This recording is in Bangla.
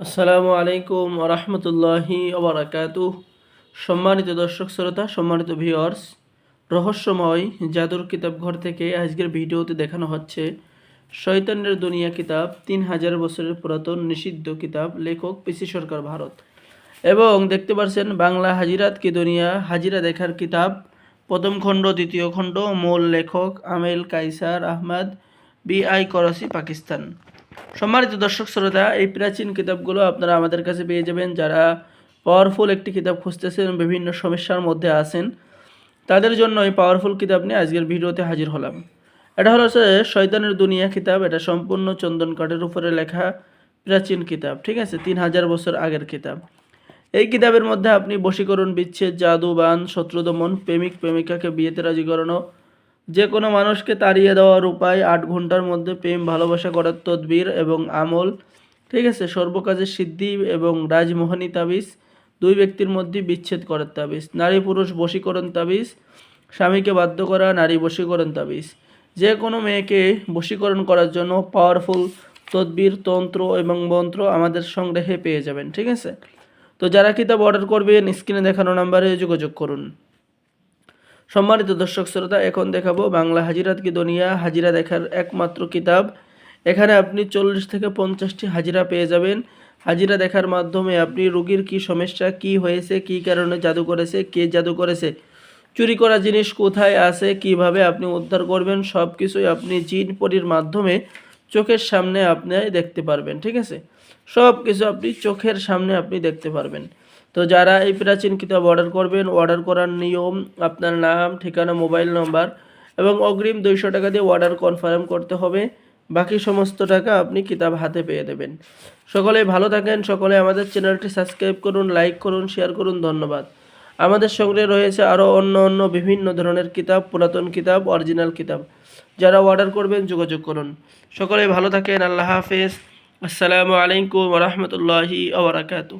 আসসালামু আলাইকুম রহমতুল্লাহি ওবরাকাতু সম্মানিত দর্শক শ্রোতা, সম্মানিত ভিউয়ার্স রহস্যময় জাদুর কিতাব ঘর থেকে আজকের ভিডিওতে দেখানো হচ্ছে শয়তানের দুনিয়া কিতাব, তিন হাজার বছরের পুরাতন নিষিদ্ধ কিতাব, লেখক পিসি সরকার ভারত। এবং দেখতে পাচ্ছেন বাংলা হাজিরাত কি দুনিয়া, হাজিরা দেখার কিতাব, প্রথম খণ্ড, দ্বিতীয় খণ্ড, মূল লেখক আমেল কাইসার আহমদ বিআই করাচি, পাকিস্তান। সম্মানিত দর্শক শ্রোতা, এই প্রাচীন কিতাবগুলো আপনারা আমাদের কাছে পেয়ে যাবেন যারা পাওয়ারফুল একটি কিতাব খুঁজতেছেন বিভিন্ন সমস্যার মধ্যে আছেন। তাদের জন্য এই পাওয়ারফুল কিতাব নিয়ে আজকের ভিডিওতে হাজির হলাম। এটা হলো শয়তানের দুনিয়া কিতাব। এটা সম্পূর্ণ চন্দন কাঠের উপরে লেখা প্রাচীন কিতাব। ঠিক আছে? তিন হাজার বছর আগের কিতাব। এই কিতাবের মধ্যে আপনি বশীকরণ বিচ্ছেদ জাদু বান শত্রুদমন, প্রেমিক, প্রেমিকাকে বিয়েতে রাজি করানো যে কোনো মানুষকে তাড়িয়ে দেওয়ার উপায় আট ঘণ্টার মধ্যে প্রেম, ভালোবাসা করার তদবির এবং আমল। ঠিক আছে, সর্বকাজে সিদ্ধি এবং রাজমোহনী তাবিজ, দুই ব্যক্তির মধ্যে বিচ্ছেদ করার তাবিজ, নারী পুরুষ বশীকরণ তাবিজ, স্বামীকে বাধ্য করা, নারী বশীকরণ তাবিজ। যে কোনো মেয়েকে বশীকরণ করার জন্য পাওয়ারফুল তদবির, তন্ত্র এবং মন্ত্র আমাদের সংগ্রহে পেয়ে যাবেন, ঠিক আছে? তো যারা কিতাব অর্ডার করবেন স্ক্রিনে দেখানো নাম্বারে যোগাযোগ করুন। সম্মানিত দর্শক শ্রোতা, এখন দেখাবো বাংলা হাজিরাত কি দুনিয়া, হাজিরা দেখার একমাত্র কিতাব। এখানে আপনি চল্লিশ থেকে পঞ্চাশটি হাজিরা পেয়ে যাবেন। হাজিরা দেখার মাধ্যমে আপনি রোগীর কি সমস্যা, কি হয়েছে, কি কারণে জাদু করেছে, কে জাদু করেছে, চুরি করা জিনিস কোথায় আছে, কীভাবে আপনি উদ্ধার করবেন সব কিছুই আপনি জিন পরির মাধ্যমে চোখের সামনে আপনি দেখতে পারবেন, ঠিক আছে? সব কিছু আপনি চোখের সামনে আপনি দেখতে পারবেন। তো যারা এই প্রাচীন কিতাব অর্ডার করবেন অর্ডার করার নিয়ম আপনার নাম, ঠিকানা মোবাইল নম্বর এবং অগ্রিম দুইশো টাকা দিয়ে অর্ডার কনফার্ম করতে হবে। বাকি সমস্ত টাকা আপনি কিতাব হাতে পেয়ে দেবেন। সকলে ভালো থাকেন, সকলে আমাদের চ্যানেলটি সাবস্ক্রাইব করুন লাইক করুন শেয়ার করুন, ধন্যবাদ। আমাদের সঙ্গে রয়েছে আরও অন্য অন্য বিভিন্ন ধরনের কিতাব, পুরাতন কিতাব অরিজিনাল কিতাব। যারা অর্ডার করবেন, যোগাযোগ করুন। সকলে ভালো থাকেন, আল্লাহ হাফেজ। আসসালামু আলাইকুম রহমতুল্লাহি আবরাকাতু